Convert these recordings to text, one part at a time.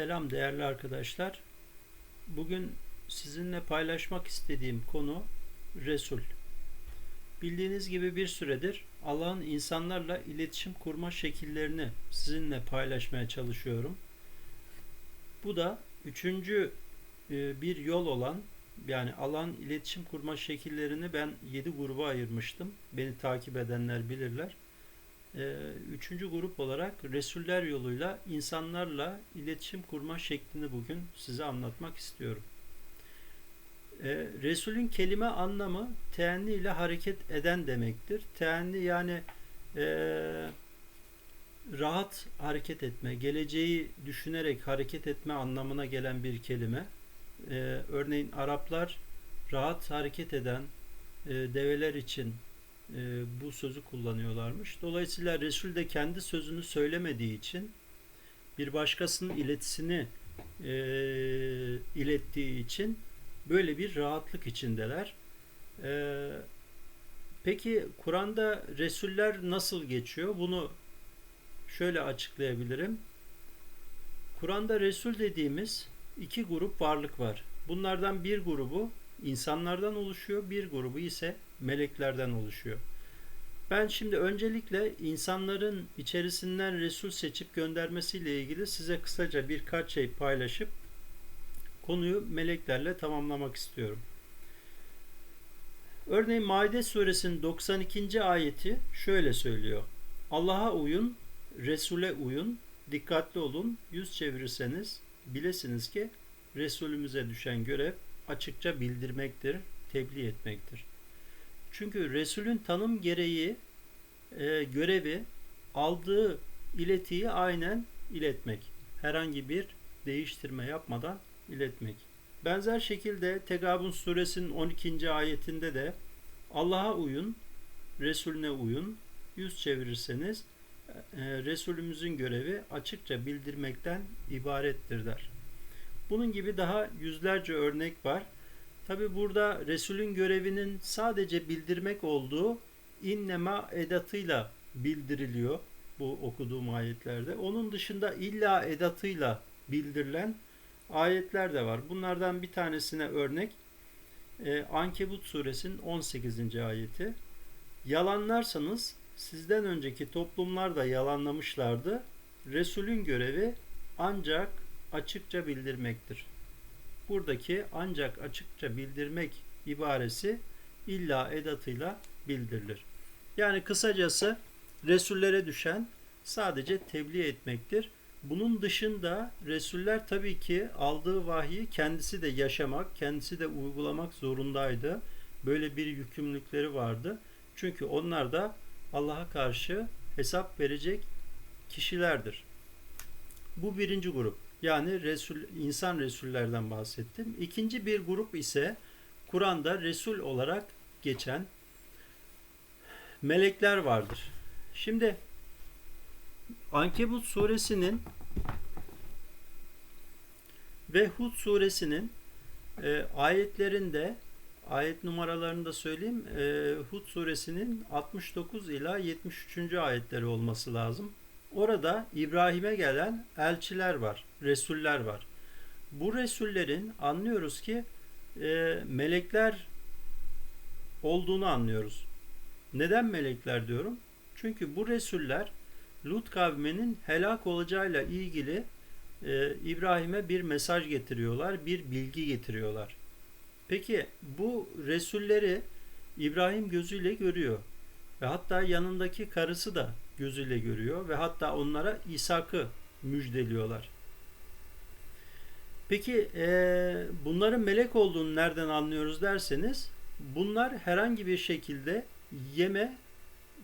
Selam değerli arkadaşlar. Bugün sizinle paylaşmak istediğim konu Resul. Bildiğiniz gibi bir süredir Allah'ın insanlarla iletişim kurma şekillerini sizinle paylaşmaya çalışıyorum. Bu da üçüncü e, bir yol olan yani Allah'ın iletişim kurma şekillerini ben yedi gruba ayırmıştım. Beni takip edenler bilirler. Ee, üçüncü grup olarak Resuller yoluyla insanlarla iletişim kurma şeklini bugün size anlatmak istiyorum. Ee, Resulün kelime anlamı teenni ile hareket eden demektir. Teenni yani e, rahat hareket etme, geleceği düşünerek hareket etme anlamına gelen bir kelime. Ee, örneğin Araplar rahat hareket eden e, develer için e, bu sözü kullanıyorlarmış. Dolayısıyla Resul de kendi sözünü söylemediği için bir başkasının iletisini e, ilettiği için böyle bir rahatlık içindeler. E, peki Kur'an'da Resuller nasıl geçiyor? Bunu şöyle açıklayabilirim. Kur'an'da Resul dediğimiz iki grup varlık var. Bunlardan bir grubu insanlardan oluşuyor, bir grubu ise meleklerden oluşuyor. Ben şimdi öncelikle insanların içerisinden Resul seçip göndermesiyle ilgili size kısaca birkaç şey paylaşıp konuyu meleklerle tamamlamak istiyorum. Örneğin Maide suresinin 92. ayeti şöyle söylüyor. Allah'a uyun, Resul'e uyun, dikkatli olun, yüz çevirirseniz bilesiniz ki Resulümüze düşen görev açıkça bildirmektir, tebliğ etmektir. Çünkü Resulün tanım gereği e, görevi aldığı iletiyi aynen iletmek. Herhangi bir değiştirme yapmadan iletmek. Benzer şekilde Tegabun suresinin 12. ayetinde de Allah'a uyun, Resulüne uyun, yüz çevirirseniz e, Resulümüzün görevi açıkça bildirmekten ibarettir der. Bunun gibi daha yüzlerce örnek var. Tabi burada Resul'ün görevinin sadece bildirmek olduğu innema edatıyla bildiriliyor bu okuduğum ayetlerde. Onun dışında illa edatıyla bildirilen ayetler de var. Bunlardan bir tanesine örnek e, Ankebut suresinin 18. ayeti. Yalanlarsanız sizden önceki toplumlar da yalanlamışlardı. Resulün görevi ancak açıkça bildirmektir. Buradaki ancak açıkça bildirmek ibaresi illa edatıyla bildirilir. Yani kısacası Resullere düşen sadece tebliğ etmektir. Bunun dışında Resuller tabii ki aldığı vahyi kendisi de yaşamak, kendisi de uygulamak zorundaydı. Böyle bir yükümlülükleri vardı. Çünkü onlar da Allah'a karşı hesap verecek kişilerdir. Bu birinci grup. Yani Resul, insan Resullerden bahsettim. İkinci bir grup ise Kur'an'da Resul olarak geçen melekler vardır. Şimdi Ankebut suresinin ve Hud suresinin e, ayetlerinde ayet numaralarını da söyleyeyim. E, Hud suresinin 69 ila 73. ayetleri olması lazım. Orada İbrahim'e gelen elçiler var, resuller var. Bu resullerin anlıyoruz ki e, melekler olduğunu anlıyoruz. Neden melekler diyorum? Çünkü bu resuller Lut kavminin helak olacağıyla ilgili e, İbrahim'e bir mesaj getiriyorlar, bir bilgi getiriyorlar. Peki bu resulleri İbrahim gözüyle görüyor ve hatta yanındaki karısı da gözüyle görüyor ve hatta onlara İshak'ı müjdeliyorlar. Peki e, bunların melek olduğunu nereden anlıyoruz derseniz bunlar herhangi bir şekilde yeme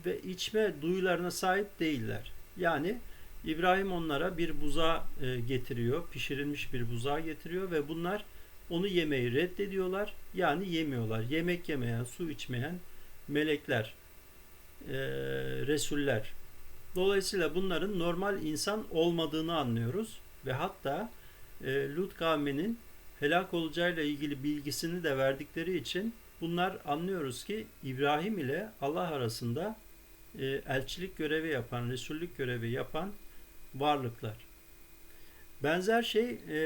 ve içme duyularına sahip değiller. Yani İbrahim onlara bir buza e, getiriyor, pişirilmiş bir buzağı getiriyor ve bunlar onu yemeyi reddediyorlar. Yani yemiyorlar. Yemek yemeyen, su içmeyen melekler, e, resuller. Dolayısıyla bunların normal insan olmadığını anlıyoruz ve hatta e, Lut kavminin helak olacağıyla ilgili bilgisini de verdikleri için bunlar anlıyoruz ki İbrahim ile Allah arasında e, elçilik görevi yapan, resullük görevi yapan varlıklar. Benzer şey e,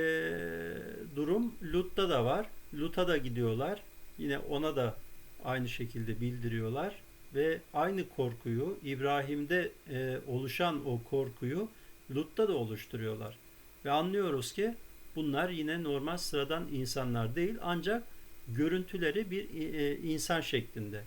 durum Lut'ta da var. Lut'a da gidiyorlar. Yine ona da aynı şekilde bildiriyorlar ve aynı korkuyu İbrahim'de e, oluşan o korkuyu Lut'ta da oluşturuyorlar. Ve anlıyoruz ki bunlar yine normal sıradan insanlar değil ancak görüntüleri bir e, insan şeklinde.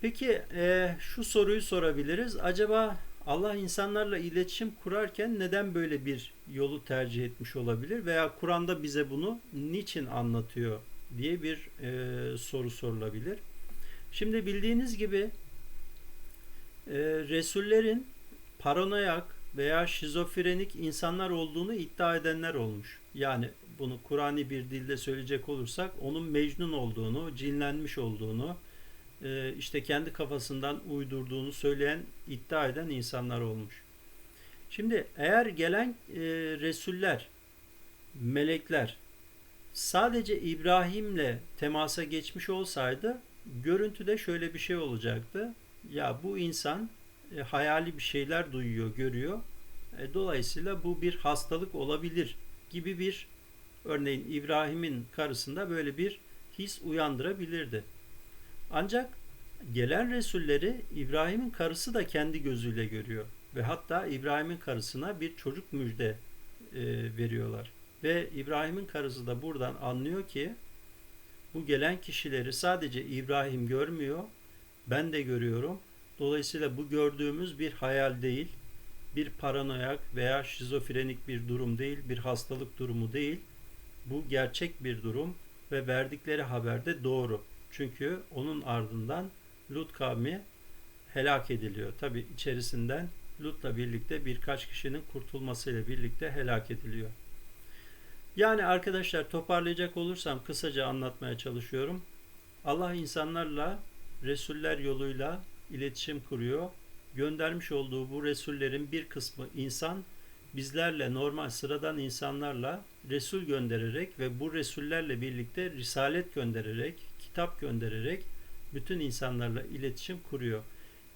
Peki e, şu soruyu sorabiliriz. Acaba Allah insanlarla iletişim kurarken neden böyle bir yolu tercih etmiş olabilir veya Kur'an'da bize bunu niçin anlatıyor diye bir e, soru sorulabilir. Şimdi bildiğiniz gibi e, Resullerin paranoyak veya şizofrenik insanlar olduğunu iddia edenler olmuş. Yani bunu Kur'an'i bir dilde söyleyecek olursak onun mecnun olduğunu, cinlenmiş olduğunu, e, işte kendi kafasından uydurduğunu söyleyen, iddia eden insanlar olmuş. Şimdi eğer gelen e, Resuller, melekler sadece İbrahim'le temasa geçmiş olsaydı görüntüde şöyle bir şey olacaktı. Ya bu insan e, hayali bir şeyler duyuyor, görüyor. E, dolayısıyla bu bir hastalık olabilir gibi bir örneğin İbrahim'in karısında böyle bir his uyandırabilirdi. Ancak gelen Resulleri İbrahim'in karısı da kendi gözüyle görüyor ve hatta İbrahim'in karısına bir çocuk müjde e, veriyorlar. Ve İbrahim'in karısı da buradan anlıyor ki bu gelen kişileri sadece İbrahim görmüyor, ben de görüyorum. Dolayısıyla bu gördüğümüz bir hayal değil, bir paranoyak veya şizofrenik bir durum değil, bir hastalık durumu değil. Bu gerçek bir durum ve verdikleri haber de doğru. Çünkü onun ardından Lut kavmi helak ediliyor. Tabi içerisinden Lut'la birlikte birkaç kişinin kurtulmasıyla birlikte helak ediliyor. Yani arkadaşlar toparlayacak olursam kısaca anlatmaya çalışıyorum. Allah insanlarla Resuller yoluyla iletişim kuruyor. Göndermiş olduğu bu Resullerin bir kısmı insan, bizlerle normal sıradan insanlarla Resul göndererek ve bu Resullerle birlikte Risalet göndererek, kitap göndererek bütün insanlarla iletişim kuruyor.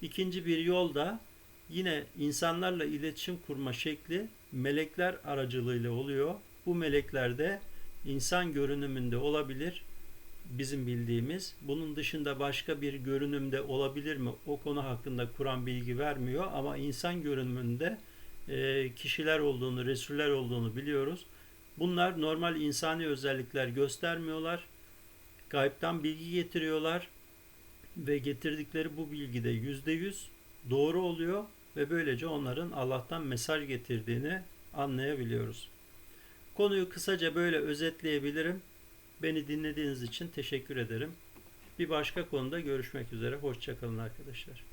İkinci bir yol da yine insanlarla iletişim kurma şekli melekler aracılığıyla oluyor. Bu melekler de insan görünümünde olabilir bizim bildiğimiz. Bunun dışında başka bir görünümde olabilir mi? O konu hakkında Kur'an bilgi vermiyor ama insan görünümünde e, kişiler olduğunu, resuller olduğunu biliyoruz. Bunlar normal insani özellikler göstermiyorlar. Gaybtan bilgi getiriyorlar ve getirdikleri bu bilgi de yüzde yüz doğru oluyor ve böylece onların Allah'tan mesaj getirdiğini anlayabiliyoruz. Konuyu kısaca böyle özetleyebilirim. Beni dinlediğiniz için teşekkür ederim. Bir başka konuda görüşmek üzere. Hoşçakalın arkadaşlar.